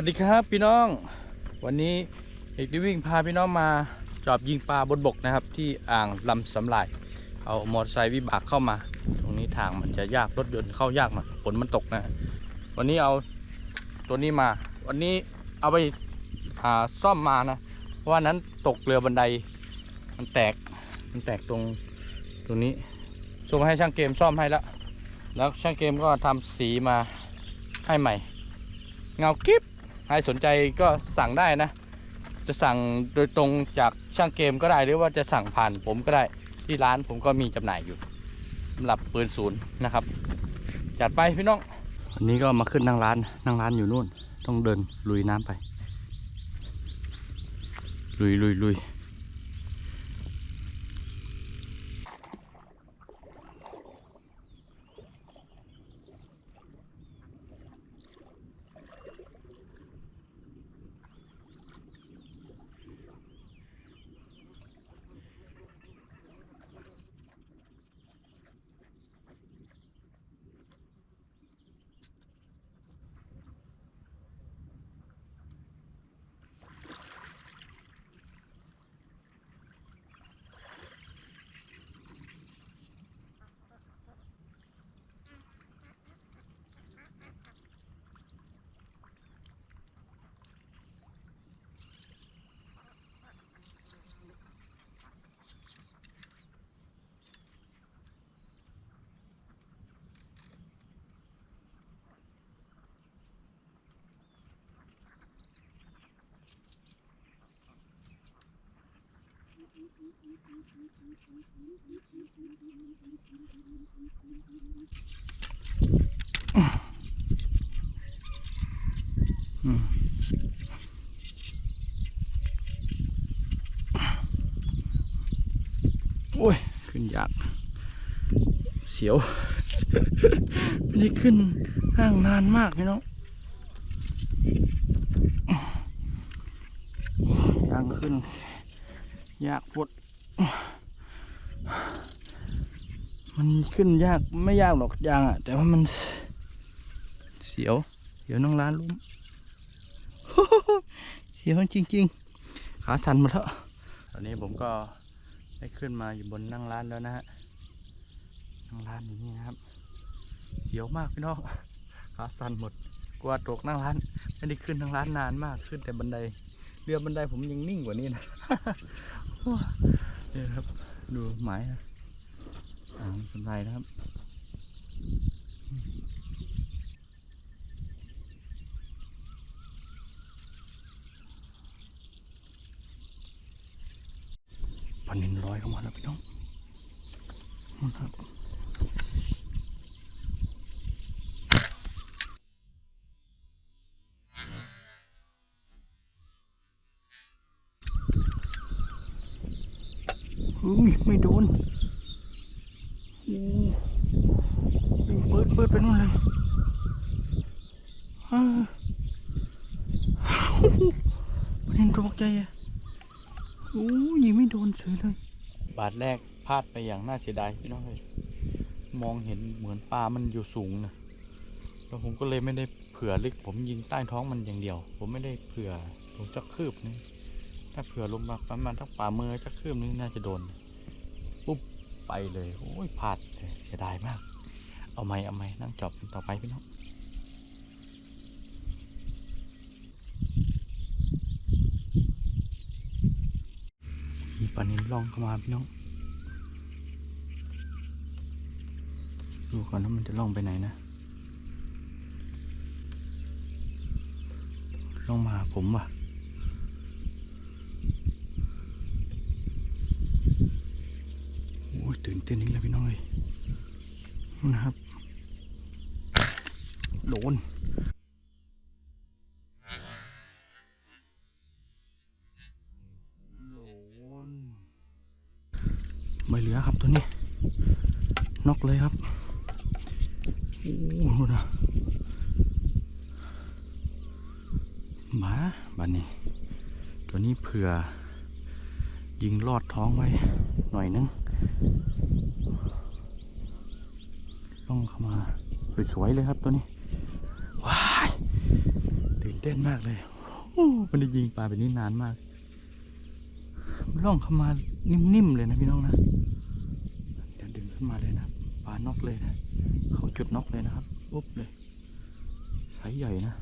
สวัสดีครับพี่น้อง วันนี้เอกได้วิ่งพาพี่น้องมาจอบยิงปลาบนบกนะครับ ที่อ่างลำสำลายเอามอเตอร์ไซค์วิบากเข้ามา ตรงนี้ทางมันจะยากรถยนต์เข้ายากหน่อยฝนมันตกนะ วันนี้เอาตัวนี้มา วันนี้เอาไปาซ่อมมานะเพราะว่านั้นตกเรือบันไดมันแตกมันแตกตรงตรงนี้ส่งให้ช่างเกมซ่อมให้แล้วแล้วช่างเกมก็ทำสีมาให้ใหม่ เงากิ๊บ ครสนใจก็สั่งได้นะ จะสั่งโดยตรงจากช่างเกมก็ได้หรือว่าจะสั่งผ่านผมก็ได้ที่ร้านผมก็มีจำหน่ายอยู่สำหรับปืนศูนย์นะครับ จัดไปพี่น้องวันนี้ก็มาขึ้นนั่งร้านนั่งร้านอยู่นู่น ต้องเดินลุยน้ำไป ลุยลุยลุย โอ้ย ขึ้นยากเสียว ไม่ได้ขึ้นห้างนานมากพี่น้องยางขึ้น ยากปวดมันขึ้นยากไม่ยากหรอกยางอะ แต่ว่ามันเสียวเสียวน้องร้านล้มเสียวจริง ๆ ขาสั่นหมดแล้วตอนนี้ผมก็ได้ขึ้นมาอยู่บนนั่งร้านแล้วนะฮะนั่งร้านอย่างนี้นะครับเสียวมากพี่น้องขาสั่นหมดกลัวตกนั่งร้านไม่ได้ขึ้นนั่งร้านนานมากขึ้นแต่บันไดเรือบันไดผมยังนิ่งกว่านี้นะ นี่ครับ ดูหมายนะอ่างบันไรนะครับปันนินร้อยเข้ามาแล้วพี่น้องนะครับ อุ้ยไม่โดนยิงเปิดเปิดไปนู่นเลยฮ่าประเด็นตกใจอะโอ้ยยิงไม่โดนเฉยเลย บาทแรกพลาดไปอย่างน่าเสียดายพี่น้องเลยมองเห็นเหมือนปลามันอยู่สูงนะแล้วผมก็เลยไม่ได้เผื่อลึกผมยิงใต้ท้องมันอย่างเดียว ผมไม่ได้เผื่อตรงจักคืบนึงถ้าเผื่อลงมาประมาณทักป่ามือจักคืบนึงน่าจะโดน ปุ๊บไปเลยโอ้ยพลาดเลยเสียดายมาก เอาไหมเอาไหมนั่งจอบกันต่อไปพี่น้องมีปลานินล่องเข้ามาพี่น้องดูก่อนว่ามันจะล่องไปไหนนะล่องมาผมว่ะ โอ้ย ตื่นเต้นนี่แหละพี่น้องเลยนะครับ โดนโดนไม่เหลือครับตัวนี้นกเลยครับโอ้โหนะมาบันนี้ ตัวนี้เผื่อยิงลอดท้องไว้หน่อยนึง ต้องเข้ามาสวยๆเลยครับตัวนี้ ว้ายตื่นเต้นมากเลยโอ้ไมันได้ยิงปลาแบบนี้นานมากมันล่องเข้ามานิ่มๆเลยนะพี่น้องนะเดี๋ยวดึงขึ้นมาเลยนะปลานอกเลยนะ เขาจุดนอกเลยนะครับปุ๊บเลยไซส์ใหญ่นะ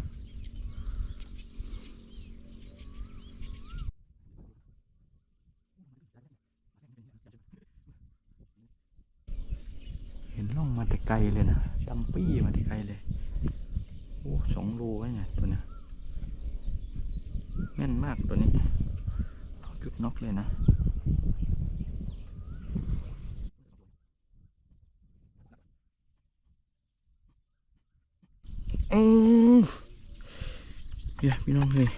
เห็นล่อง มาแต่ไกลเลยนะดำปี้มาแต่ไกลเลยโอ้สองโลไว้เนี่ยตัวเนี้ยแม่นมากตัวนี้เขาจุดน็อกเลยนะอือเดี๋ยวพี่น้องเลย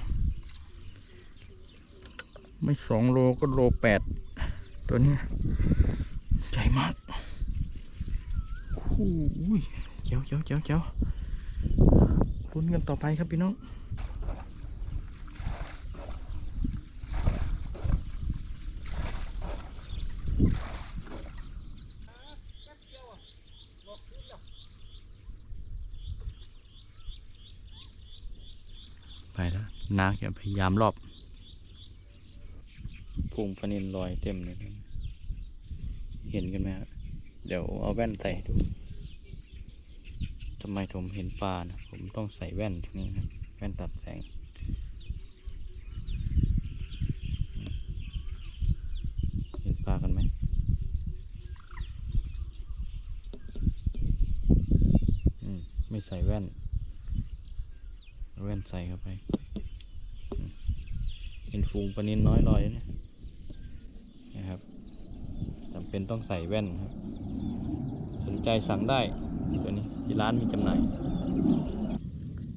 ไม่สองโลก็โลแปดตัวเนี้ยใหญ่มากโอ้ยเจ้าเจ้าเจ้าเจ้าลุ้นกันต่อไปครับพี่น้องไปแล้วนาแกพยายามรอบพุงพนินลอยเต็มเลย เห็นกันไหมครับเดี๋ยวเอาแว่นใส่ดู ไมผมเห็นปลานะผมต้องใส่แว่นตรงนี้นะแว่นตัดแสง เห็นปลากันไหมไม่ใส่แว่น แว่นใส่เข้าไป เห็นฟูงปลานินน้อยลอยนะนะครับจำเป็นต้องใส่แว่นครับ สนใจสั่งได้ ตัวนี้ที่ร้านมีจำหน่าย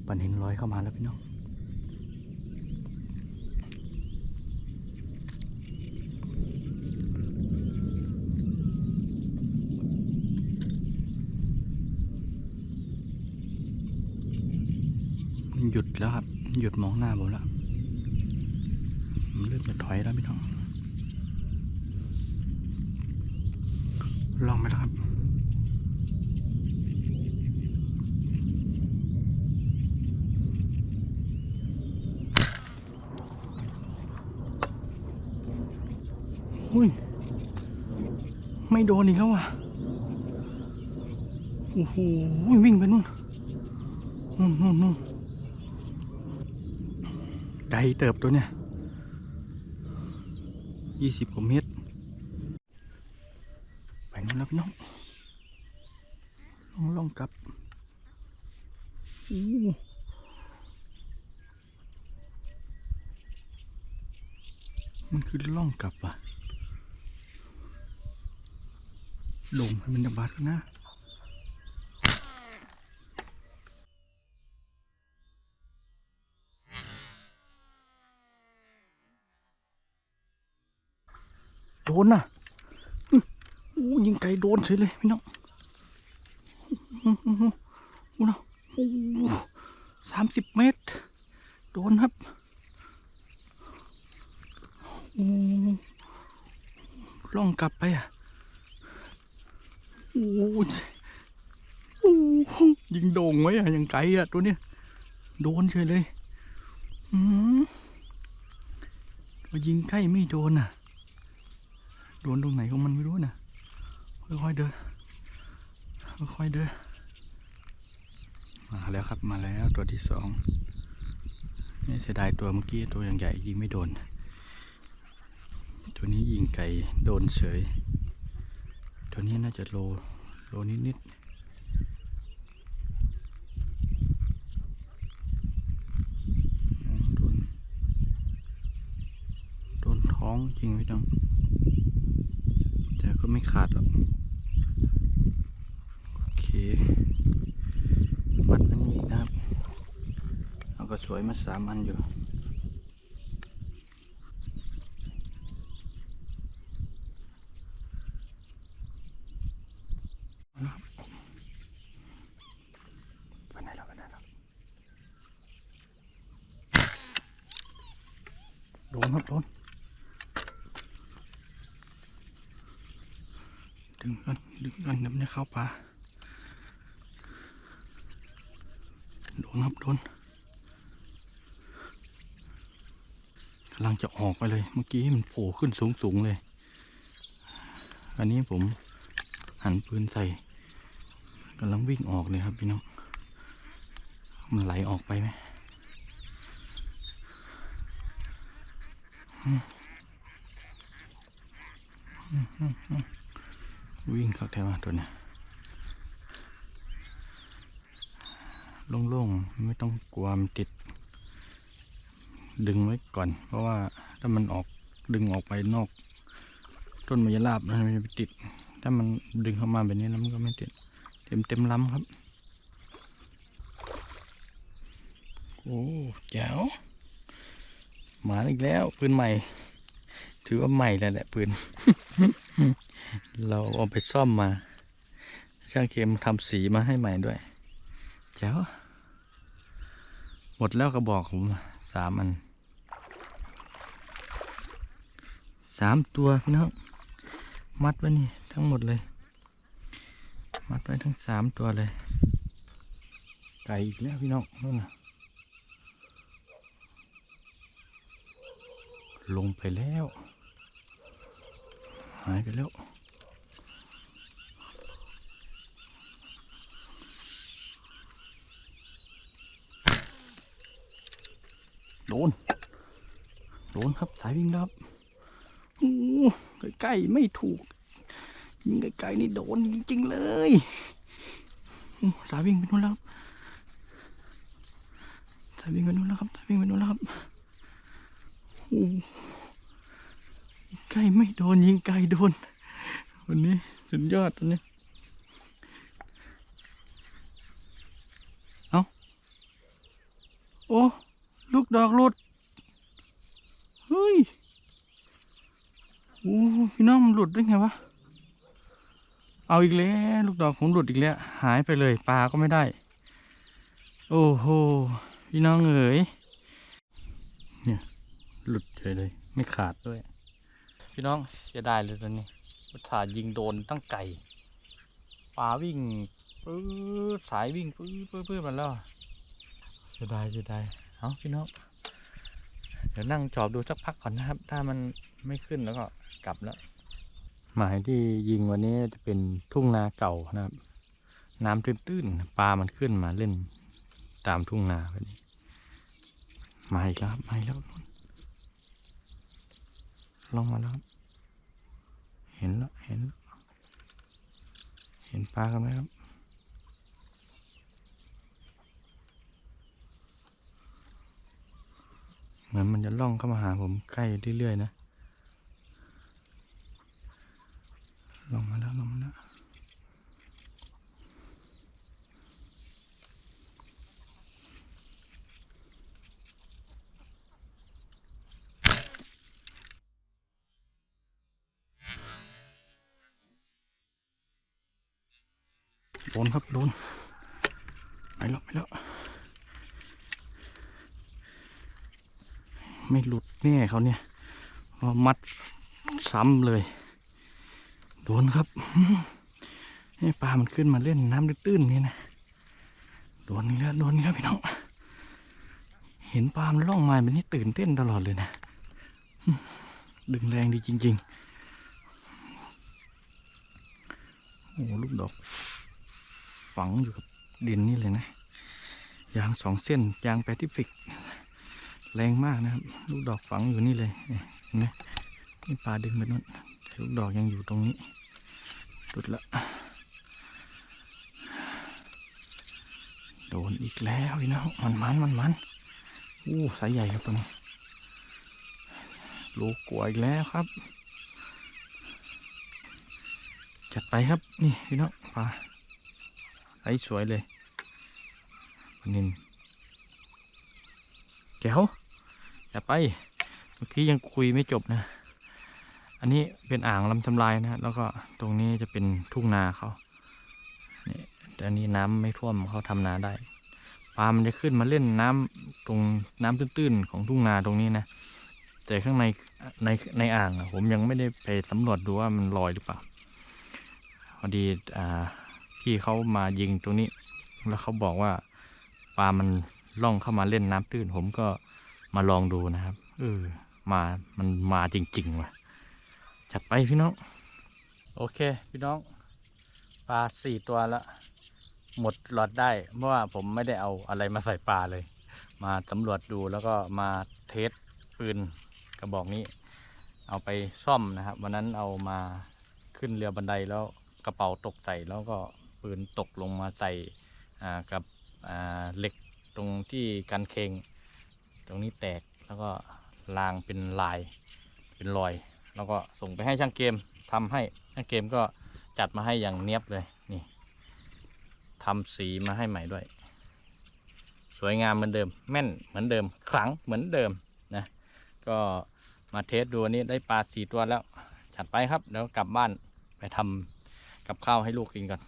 ปลานินลอยเข้ามาแล้วพี่น้องหยุดแล้วครับ หยุดมองหน้าผมแล้วเริ่มจะถอยแล้วพี่น้อง ลองไหมล่ะครับ อุ้ย ไม่โดนอีกแล้วอะโอ้โหวิ่งไปนู่นนู่นนู่นนู่นไกลเติบตัวเนี่ยยี่สิบกว่าเมตร ไปนู่นแล้วพี่น้องลองลองกลับอู้มันคือล่องกลับอะ ลงให้มันจะบาดกันนะโดนน่ะอู้ยิงไกลโดนเฉยเลยพี่น้องอู้นะอู้สามสิบเมตร โดนครับอู้ล่องกลับไปอะ อู้อู้ยิงโด่งไว้อะยังไกลอะตัวเนี้ยโดนเฉยเลยอืมยิงใกล้ไม่โดนอะ โดนตรงไหนของมันไม่รู้นะค่อยๆเดินค่อยๆเดินมาแล้วครับมาแล้วตัวที่สองนี่เสียดายตัวเมื่อกี้ตัวยังใหญ่ยิงไม่โดน ตัวนี้ยิงไก่โดนเฉย ตัวนี้น่าจะโล โลนิดๆโดน โดนท้องจริงไม่ต้อง แต่ก็ไม่ขาดหรอก โอเคมัดมันอีกนะครับ เอาก็สวยมาสามอันอยู่ ไปไหนแล้วไปไหนแล้วโดนครับโดนดึงกันดึงกันเดี๋ยวมันจะเข้าป่าโดนครับโดนกำลังจะออกไปเลยเมื่อกี้มันโผล่ขึ้นสูงสูงๆเลย อันนี้ผมหันปืนใส่ กำลังวิ่งออกเลยครับพี่น้อง มันไหลออกไปไหมวิ่งเข้าแถวตัวนี้โล่งๆ ไม่ต้องกลัวมันติด ดึงไว้ก่อน เพราะว่าถ้ามันออกดึงออกไปนอก ต้นมะยราบมันจะไปติด ถ้ามันดึงเข้ามาแบบนี้แล้วมันก็ไม่ติด เต็มเต็มลำครับ โอ้แจ๋วหมาอีกแล้วปืนใหม่ ถือว่าใหม่แล้วแหละปืน เราเอาไปซ่อมมา ช่างเกมทำสีมาให้ใหม่ด้วยแจ๋วหมดแล้วกระบอกผมสามอันสามตัวพี่น้องมัดไว้นี่ทั้งหมดเลย มัดไว้ทั้งสามตัวเลย ไก่อีกแล้วพี่น้องนู่นนะลงไปแล้ว หายไปแล้วโดน โดนครับ สายวิ่งครับโอ้ใกล้ไม่ถูก ยิงไกลๆนี่โดนจริงๆเลยสายวิ่งไปนู่นแล้วครับสายวิ่งไปนู่นแล้วครับสายวิ่งไปนู่นแล้วครับใกล้ไม่โดนยิงไกลโดน วันนี้สุดยอดตัวนี้เอาโอ้ลูกดอกหลุดเฮ้ยโอ้พี่น้องมันหลุดได้ไงวะ เอาอีกแล้ว ลูกดอกผมหลุดอีกแล้ว หายไปเลยปลาก็ไม่ได้ โอ้โหพี่น้องเอ๋ยเนี่ยหลุดเฉยเลย ไม่ขาดด้วย พี่น้องเสียดายเลยตอนนี้อุตส่าห์ยิงโดนตั้งไก่ปลาวิ่งปื้อสายวิ่งปื้อปื้อปื้อมาแล้วเสียดายเสียดายเอาพี่น้องเดี๋ยวนั่งจอบดูสักพักก่อนนะครับ ถ้ามันไม่ขึ้นแล้วก็กลับแล้ว หมายที่ยิงวันนี้จะเป็นทุ่งนาเก่านะครับ น้ำตื้นๆปลามันขึ้นมาเล่นตามทุ่งนาแบบนี้มาอีกแล้วมาอีกแล้วนู่นลงมาแล้วเห็นแล้วเห็น เห็นปลากันไหมครับเหมือนมันจะล่องเข้ามาหาผมใกล้เรื่อยๆนะ ลงมาแล้วลงมาแล้วโดนครับโดนไปแล้วไปแล้วไม่หลุดแน่เขาเนี่ยเพรามัดซ้ำเลย โดนครับนี่ปลามันขึ้นมาเล่นน้ำตื้นๆนี่นะโดนนี่แล้วโดนนี่แล้วพี่น้องเห็นปลามันล่องมาแบบนี้ตื่นเต้นตลอดเลยนะดึงแรงดีจริงๆโอ้ลูกดอก ฝังอยู่กับดินนี่เลยนะยางสองเส้นยางแปซิฟิก แรงมากนะครับ ลูกดอกฝังอยู่นี่เลยเนี่ยเห็นไหมนี่ปลาดึงไปนู่น ลูกดอกยังอยู่ตรงนี้หลุดละ โดนอีกแล้วพี่น้องมันมันมันมันอู้สายใหญ่ครับตัวนี้ลูกกลัวอีกแล้วครับ จัดไปครับนี่พี่น้องปลาไซส์สวยเลยนินแจ๋วจัดไป เมื่อกี้ยังคุยไม่จบนะ อันนี้เป็นอ่างลำชำลายนะฮะแล้วก็ตรงนี้จะเป็นทุ่งนาเขานี่แต่อันนี้น้ำไม่ท่วมเขาทำนาได้ปลามันจะขึ้นมาเล่นน้ำตรงน้ำตื้นๆของทุ่งนาตรงนี้นะแต่ข้างในในในอ่างผมยังไม่ได้ไปสำรวจดูว่ามันลอยหรือเปล่าพอดีอ่าพี่เขามายิงตรงนี้ แล้วเขาบอกว่าปลามันล่องเข้ามาเล่นน้ำตื้น ผมก็มาลองดูนะครับเออมามันมาจริงๆว่ะ จัดไปพี่น้อง โอเค พี่น้อง ปลาสี่ตัวแล้วหมดหลอดได้ เพราะว่าผมไม่ได้เอาอะไรมาใส่ปลาเลย มาสำรวจดูแล้วก็มาเทสปืนกระบอกนี้ เอาไปซ่อมนะครับ วันนั้นเอามาขึ้นเรือบันไดแล้วกระเป๋าตกใส่แล้วก็ปืนตกลงมาใส่กับเหล็กตรงที่กันเคงตรงนี้แตกแล้วก็ลางเป็นลายเป็นรอย แล้วก็ส่งไปให้ช่างเกมทำให้ช่างเกมก็จัดมาให้อย่างเนียบเลยนี่ทำสีมาให้ใหม่ด้วย สวยงามเหมือนเดิม แม่นเหมือนเดิมขลังเหมือนเดิมนะก็มาเทสดูวันนี้ได้ปลาสี่ตัวแล้วจัดไปครับเดี๋ยวกลับบ้านไปทำกับข้าวให้ลูกกินก่อน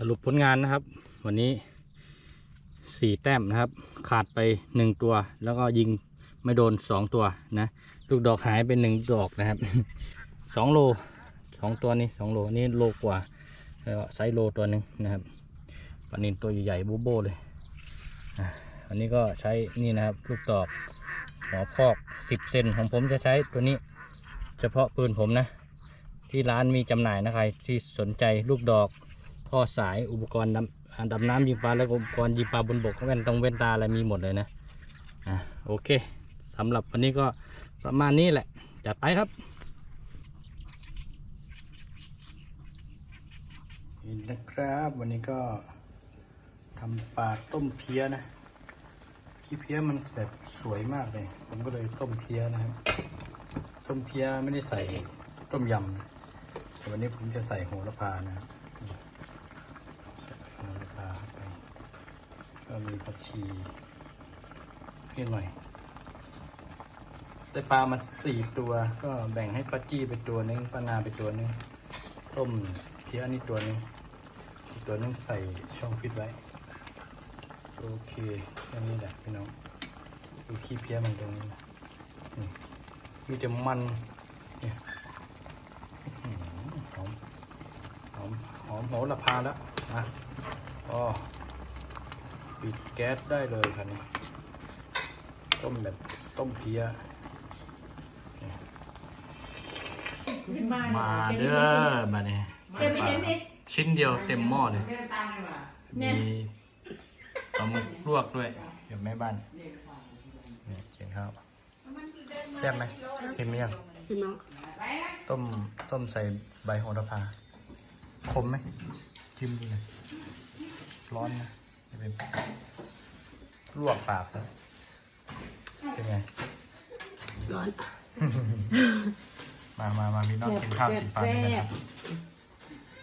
สรุปผลงานนะครับ วันนี้สี่แต้มนะครับ ขาดไปหนึ่งตัว แล้วก็ยิงไม่โดนสองตัวนะลูกดอกหายไปหนึ่งดอกนะครับสองโลสองตัวนี้สองโลนี่โลกว่าแล้วไซโลตัวหนึ่งนะครับปลานินตัวใหญ่ๆโบโบเลยอันนี้ก็ใช้นี่นะครับ ลูกดอกหัวพอกสิบเซนของผมจะใช้ตัวนี้ เฉพาะปืนผมนะ ที่ร้านมีจำหน่ายนะใครที่สนใจลูกดอก ท่อสายอุปกรณ์ดำดำน้ำยิงปลาแล้วก็อุปกรณ์ยิงปลาบนบกแว่นตรงแว่นตาอะไรมีหมดเลยนะอะโอเคสำหรับวันนี้ก็ประมาณนี้แหละ จัดไปครับนี่นะครับวันนี้ก็ทำปลาต้มเพี้ยนะขี้เพี้ยมันแบบสวยมากเลย ผมก็เลยต้มเพี้ยนะครับ ต้มเพี้ยไม่ได้ใส่ต้มยำแต่วันนี้ผมจะใส่โหระพานะครับโหระพาเข้าไป ก็มีผักชีนิดหน่อย ได้ปลามาสี่ตัว ก็แบ่งให้ป้าจี้ไปตัวนึงป้านาไปตัวนึง ต้มเพี้ยนี่ตัวนึงตัวนึงใส่ช่องฟิตไว้ โอเคแค่นี้แหละพี่น้อง ดูขี้เพี้ยมันตรงนี้นะนี่มีแต่มันเนี่ยอื้อหือหอม หอม หอมโหระพาแล้วนะอ๋อ ปิดแก๊สได้เลยครับนี่ต้มแบบต้มเพี้ยมาเด้อมาเนี่ยเดี๋ยวไม่เห็นนี่ชิ้นเดียวเต็มหม้อเลย เดินตามดีกว่ามีปลาหมึกลวกด้วย เดี๋ยวแม่บ้านนี่กินข้าวแซ่บไหมเห็นไหมยังชิมน้องต้มต้มใส่ใบโหระพาขมไหมจิ้มดูหน่อยร้อนนะ จะเป็นลวกปากแล้วเป็นไง ร้อน มามามาพี่น้องกินข้าวกินปลาด้วยกันครับ